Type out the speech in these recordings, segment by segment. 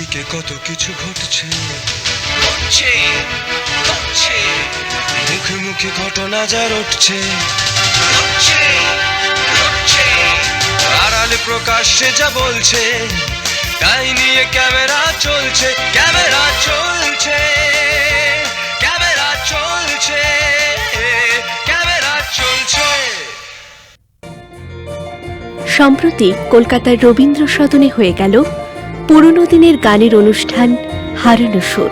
চারিদিকে কত কিছু ঘটছে। ঘটছে ঘটছে। মুখে মুখে ঘটনা যা রটছে। ঘটছে ঘটছে। আড়ালে প্রকাশ্যে যা বলছে তাই নিয়ে ক্যামেরা চলছে ক্যামেরা চলছে ক্যামেরা চলছে ক্যামেরা চলছে। সম্প্রতি কলকাতার রবীন্দ্র সদনে হয়ে গেল পুরনো দিনের গানের অনুষ্ঠান হারানো সুর।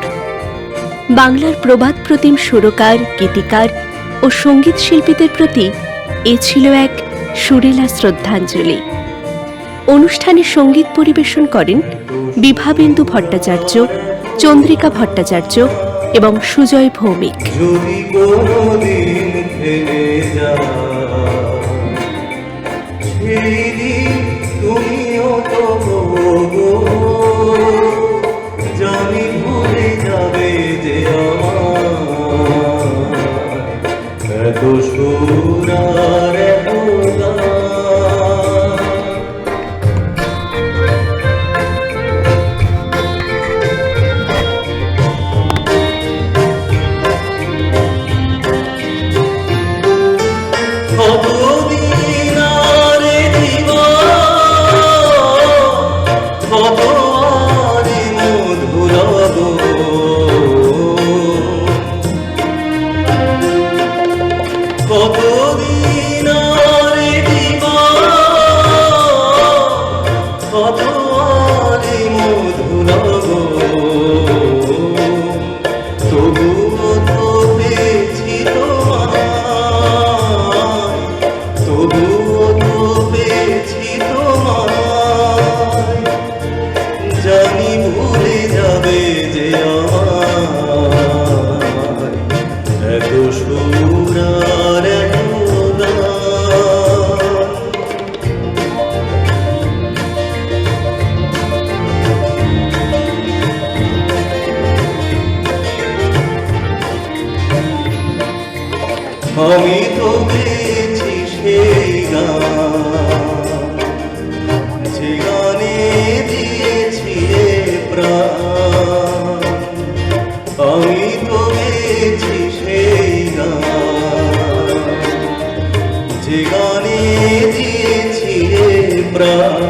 বাংলার প্রবাদ প্রতিম সুরকার, গীতিকার ও সংগীত শিল্পীদের প্রতি এ ছিল এক সুরেলা শ্রদ্ধাঞ্জলি। অনুষ্ঠানে সংগীত পরিবেশন করেন বিভাবেন্দু ভট্টাচার্য, চন্দ্রিকা ভট্টাচার্য এবং সুজয় ভৌমিক। যদি কোনদিন ফেলে যাও আমি তো গেছি সেই গান। যে গানে দিয়েছি প্রাণ। আমি তো গেছি সেই গান। যে গানে দিয়েছি প্রাণ।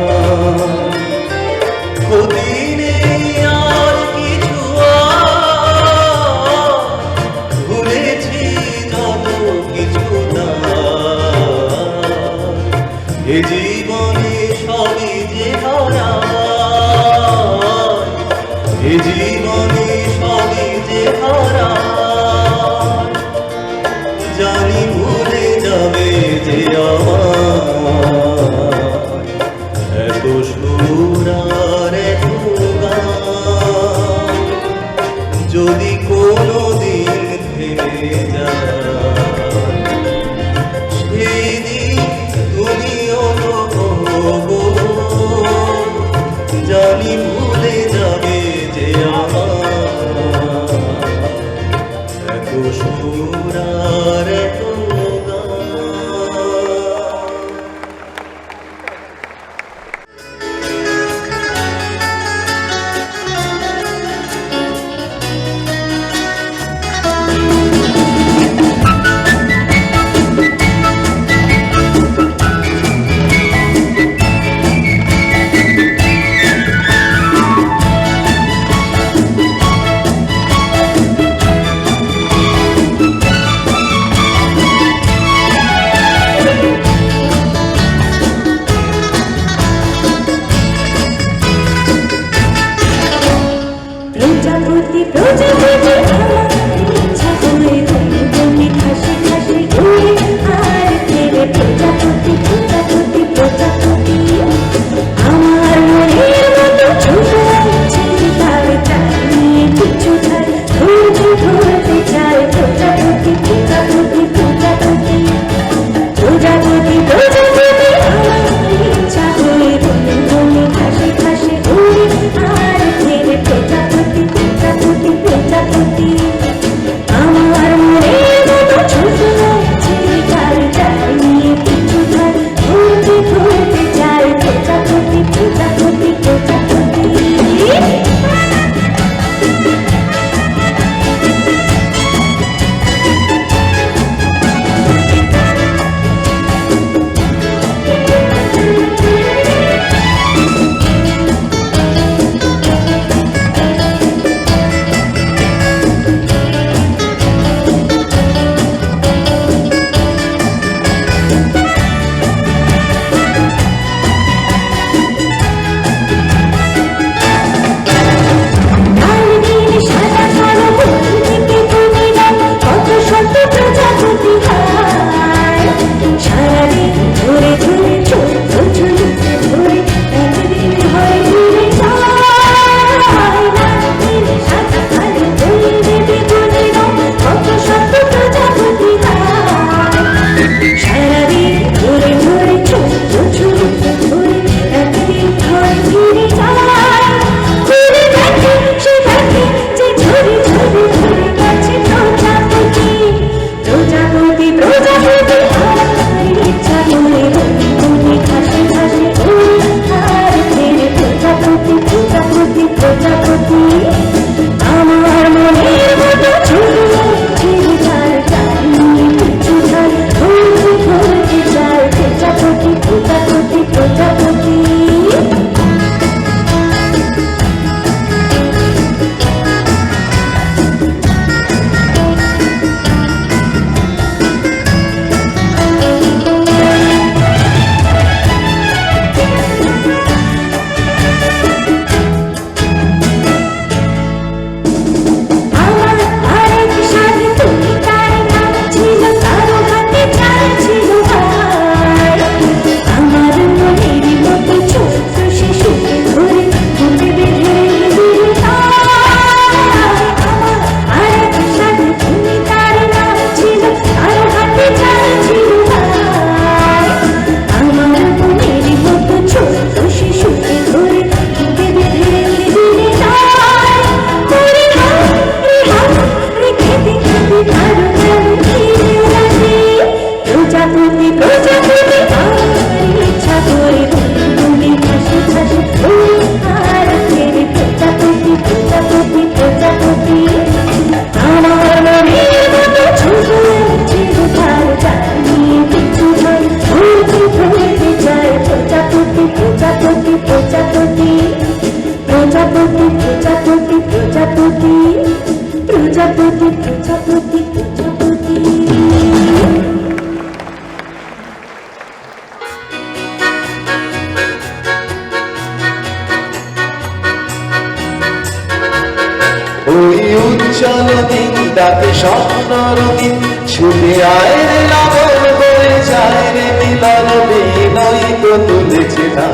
ডাকে স্বপ্ন রঙিন ছুটে আয় রে লাবণ বয়ে যায় রে মিলন বিনয়, তো তুলেছে না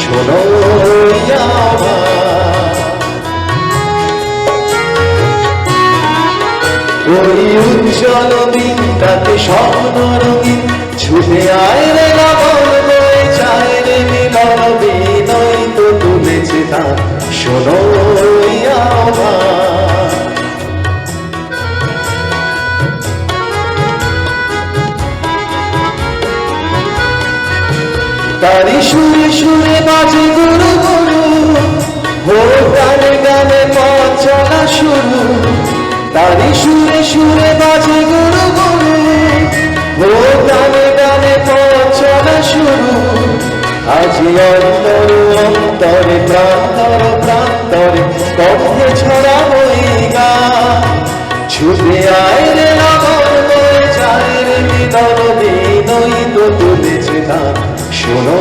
শোনো ওই উজ্জ্বল দিন ডাকে স্বপ্ন রঙিন ছুটে আয় রে লাবণ বয়ে যায় রে মিলন বিনয়, তো তুলেছে না শোনো তারি সুরে সুরে বাজে গুরু গুরু হো গানে গানে পথ চলা শুরু। তারি সুরে সুরে বাজে গুরু গুরু হো গানে গানে পথ চলা শুরু। আজি অন্তর অন্তরে প্রান্তর প্রান্তরে কণ্ঠে ছড়া হই গা। ছুটে আয় রে বয়ে যায় রে মিলন বিনয় তো তুলেছে না শোনো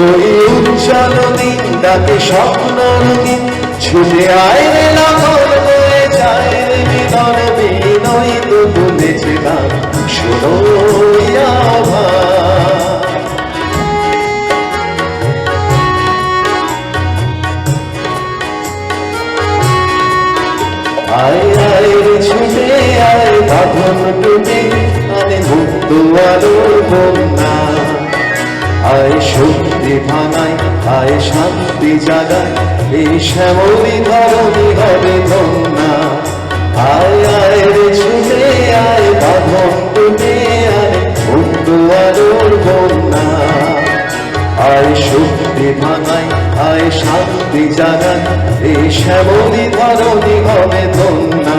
ওই উজ্জ্বল দিন ডাকে স্বপ্ন রঙিন ছুটে আয় রে লগন বয়ে যায় রে মিলন বিনয় তো তুলেছে না শোনো আয় আয় বাঁধন টুটে আরে মুক্ত আলোর বন্যা আয় শক্তি ভাঙায় আয় শান্তি জাগায় এই শ্যামলি ধরণী হবে ধন্যা আয় আয়, রে ছুটে আয়, বাঁধন। টুটে আয় মুক্ত আলোর বন্যা আয় শক্তি ভাঙায় আয় শান্তি জাগায় এই শ্যামলি ধরণী হবে ধন্যা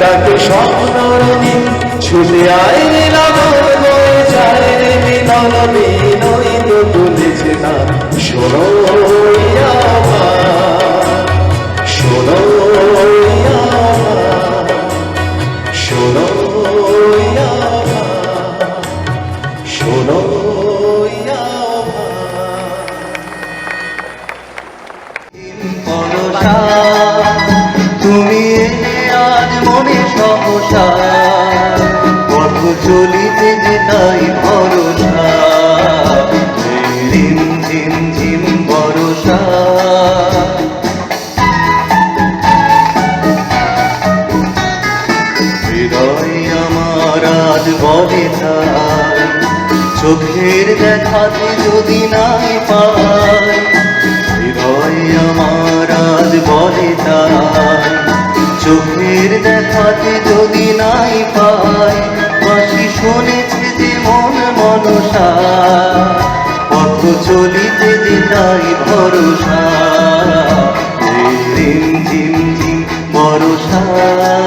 ডাকে স্বপ্ন রঙিন ছুটে আয় নিলাম বয়ে যায় তুলেছে না শোনো আমার। ভরসা হৃদয় আমার আজ চোখের দেখাতে যদি নাই পাই, হৃদয় আমার আজ বলে তাই, চোখের দেখাতে যদি নাই পাই বাসি শুনেছে যে মন মনসা। তারাই ভরসা। ঝিম ঝিম ভরসা।